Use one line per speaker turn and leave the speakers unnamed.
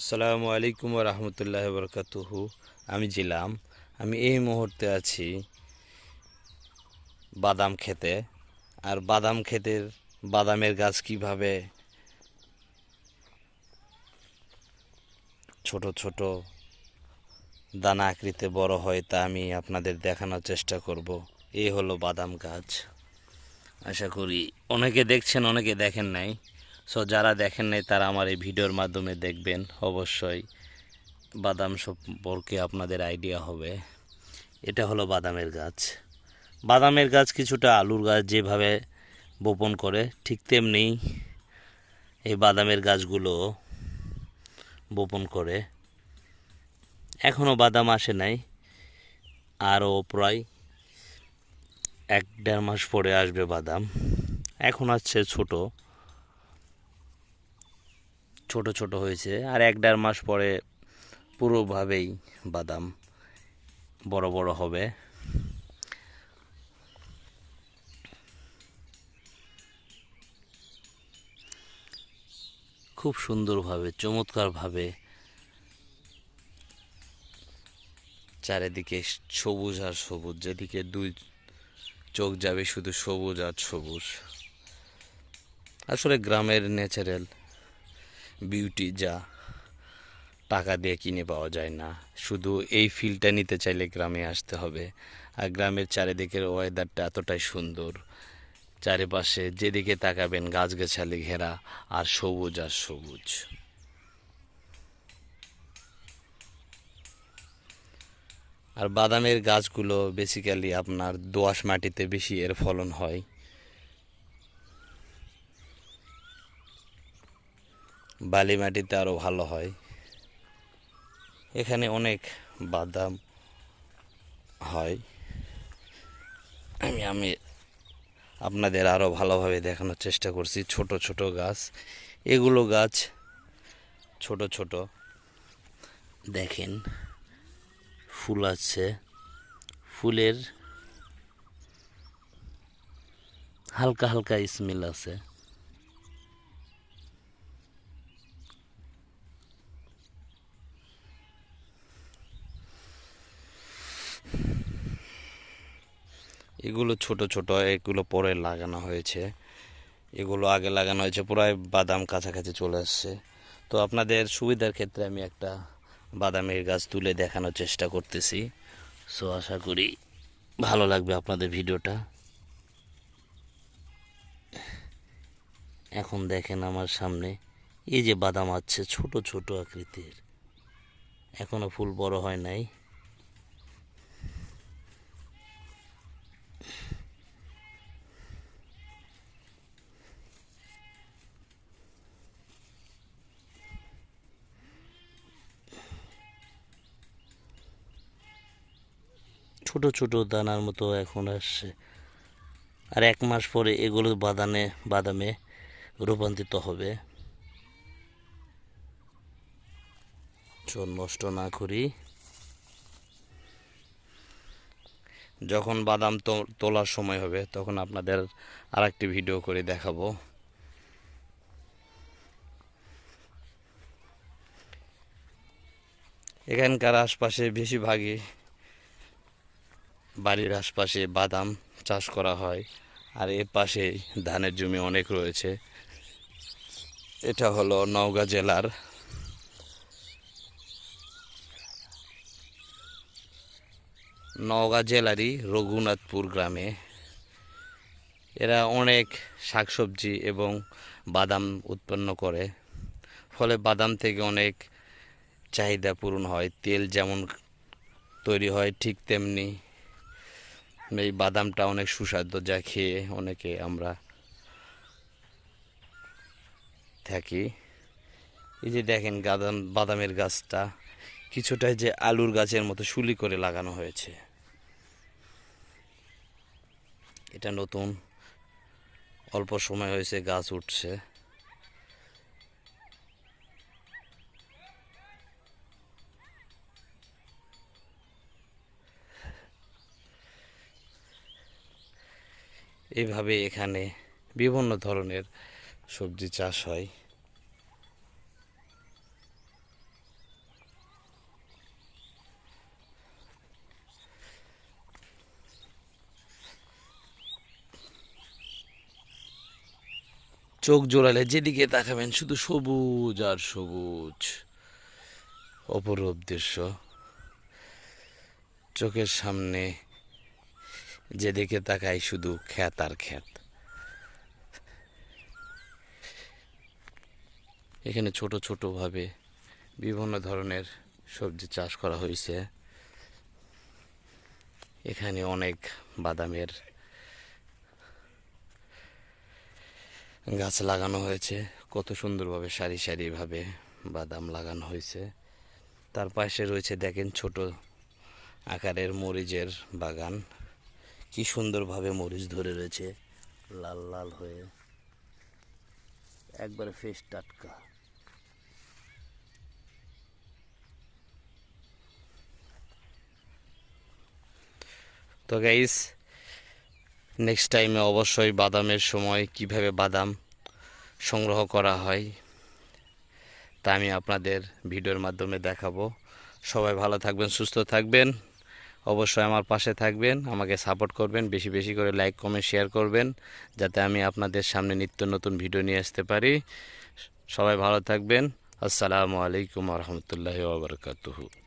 আসসালামু আলাইকুম রহমতুল্লাহ বরকাতুহু। আমি জিলাম। আমি এই মুহূর্তে আছি বাদাম খেতে। আর বাদাম ক্ষেতের বাদামের গাছ কীভাবে ছোট ছোট দানা আকৃতিতে বড় হয় তা আমি আপনাদের দেখানোর চেষ্টা করব। এই হলো বাদাম গাছ। আশা করি অনেকে দেখছেন, অনেকে দেখেন নাই। সো যারা দেখেন নাই, তারা আমার এই ভিডিওর মাধ্যমে দেখবেন, অবশ্যই। বাদাম সম্পর্কে আপনাদের আইডিয়া হবে। এটা হলো বাদামের গাছ। বাদামের গাছ কিছুটা আলুর গাছ যেভাবে বপন করে, ঠিক তেমনি এই বাদামের গাছগুলো বপন করে। এখনও বাদাম আসে নাই, আরও প্রায় এক দেড় মাস পরে আসবে বাদাম। এখন আসছে ছোট। ছোট ছোট হয়েছে। আর এক দেড় মাস পরে পুরোভাবেই বাদাম বড় বড় হবে। খুব সুন্দরভাবে, চমৎকারভাবে চারিদিকে সবুজ আর সবুজ, যেদিকে দুই চোখ যাবে শুধু সবুজ আর সবুজ। আসলে গ্রামের ন্যাচারাল বিউটি যা টাকা দিয়ে কিনে পাওয়া যায় না। শুধু এই ফিলটা নিতে চাইলে গ্রামে আসতে হবে। আর গ্রামের চারিদিকের ওয়েদারটা এতটাই সুন্দর। চারিপাশে যেদিকে তাকাবেন গাছগাছালি ঘেরা আর সবুজ আর সবুজ। আর বাদামের গাছগুলো বেসিক্যালি আপনার দোআঁশ মাটিতে বেশি এর ফলন হয়। বালি মাটিতে আরও ভালো হয়। এখানে অনেক বাদাম হয়। আমি আমি আপনাদের আরও ভালোভাবে দেখানোর চেষ্টা করছি। ছোট ছোট গাছ। এগুলো গাছ ছোট ছোট। দেখেন, ফুল আছে। ফুলের হালকা হালকা স্মেল আছে। এগুলো ছোট ছোট, এগুলো পরে লাগানো হয়েছে। এগুলো আগে লাগানো হয়েছে প্রায় বাদাম কাছাকাছি চলে আসছে। তো আপনাদের সুবিধার ক্ষেত্রে আমি একটা বাদামের গাছ তুলে দেখানোর চেষ্টা করতেছি। সো আশা করি ভালো লাগবে আপনাদের ভিডিওটা। এখন দেখেন আমার সামনে, এই যে বাদাম আছে ছোট ছোট আকৃতির। এখনও ফুল বড় হয় নাই। ছোট ছোট দানার মতো এখন আসছে। আর এক মাস পরে এগুলো বাদানে বাদামে রূপান্তরিত হবে। নষ্ট না করি। যখন বাদাম তোলার সময় হবে, তখন আপনাদের আর একটি ভিডিও করে দেখাবো। এখানকার আশপাশে বেশিরভাগই বাড়ির আশপাশে বাদাম চাষ করা হয়, আর এর পাশে ধানের জমি অনেক রয়েছে। এটা হলো নওগাঁ জেলার নওগাঁ জেলারই রঘুনাথপুর গ্রামে। এরা অনেক শাকসবজি এবং বাদাম উৎপন্ন করে, ফলে বাদাম থেকে অনেক চাহিদা পূরণ হয়। তেল যেমন তৈরি হয় ঠিক তেমনি এই বাদামটা অনেক সুস্বাদু, যা খেয়ে অনেকে আমরা থাকি। এই যে দেখেন গাদাম, বাদামের গাছটা কিছুটা যে আলুর গাছের মতো শুলি করে লাগানো হয়েছে। এটা নতুন, অল্প সময় হয়েছে গাছ উঠছে। এভাবে এখানে বিভিন্ন ধরনের সবজি চাষ হয়। চোখ জোড়ালে যেদিকে তাকাবেন শুধু সবুজ আর সবুজ অপরূপ দৃশ্য। চোখের সামনে যেদিকে তাকাই শুধু খ্যাত আর খ্যাত এখানে ছোট ছোট ভাবে বিভিন্ন ধরনের সবজি চাষ করা হয়েছে। এখানে অনেক বাদামের গাছ লাগানো হয়েছে। কত সুন্দরভাবে সারি সারিভাবে বাদাম লাগানো হয়েছে। তার পাশে রয়েছে দেখেন ছোট আকারের মরিচের বাগান। কি সুন্দরভাবে মরিচ ধরে রয়েছে, লাল লাল হয়ে। একবারে ফ্রেশ টাটকা। তো গাইস নেক্সট টাইমে অবশ্যই বাদামের সময় কীভাবে বাদাম সংগ্রহ করা হয়, তা আমি আপনাদের ভিডিওর মাধ্যমে দেখাবো। সবাই ভালো থাকবেন, সুস্থ থাকবেন। অবশ্যই আমার পাশে থাকবেন, আমাকে সাপোর্ট করবেন, বেশি বেশি করে লাইক, কমেন্ট, শেয়ার করবেন, যাতে আমি আপনাদের সামনে নিত্য নতুন ভিডিও নিয়ে আসতে পারি। সবাই ভালো থাকবেন। আসসালামু আলাইকুম রহমতুল্লাহ ওবরকাতুহু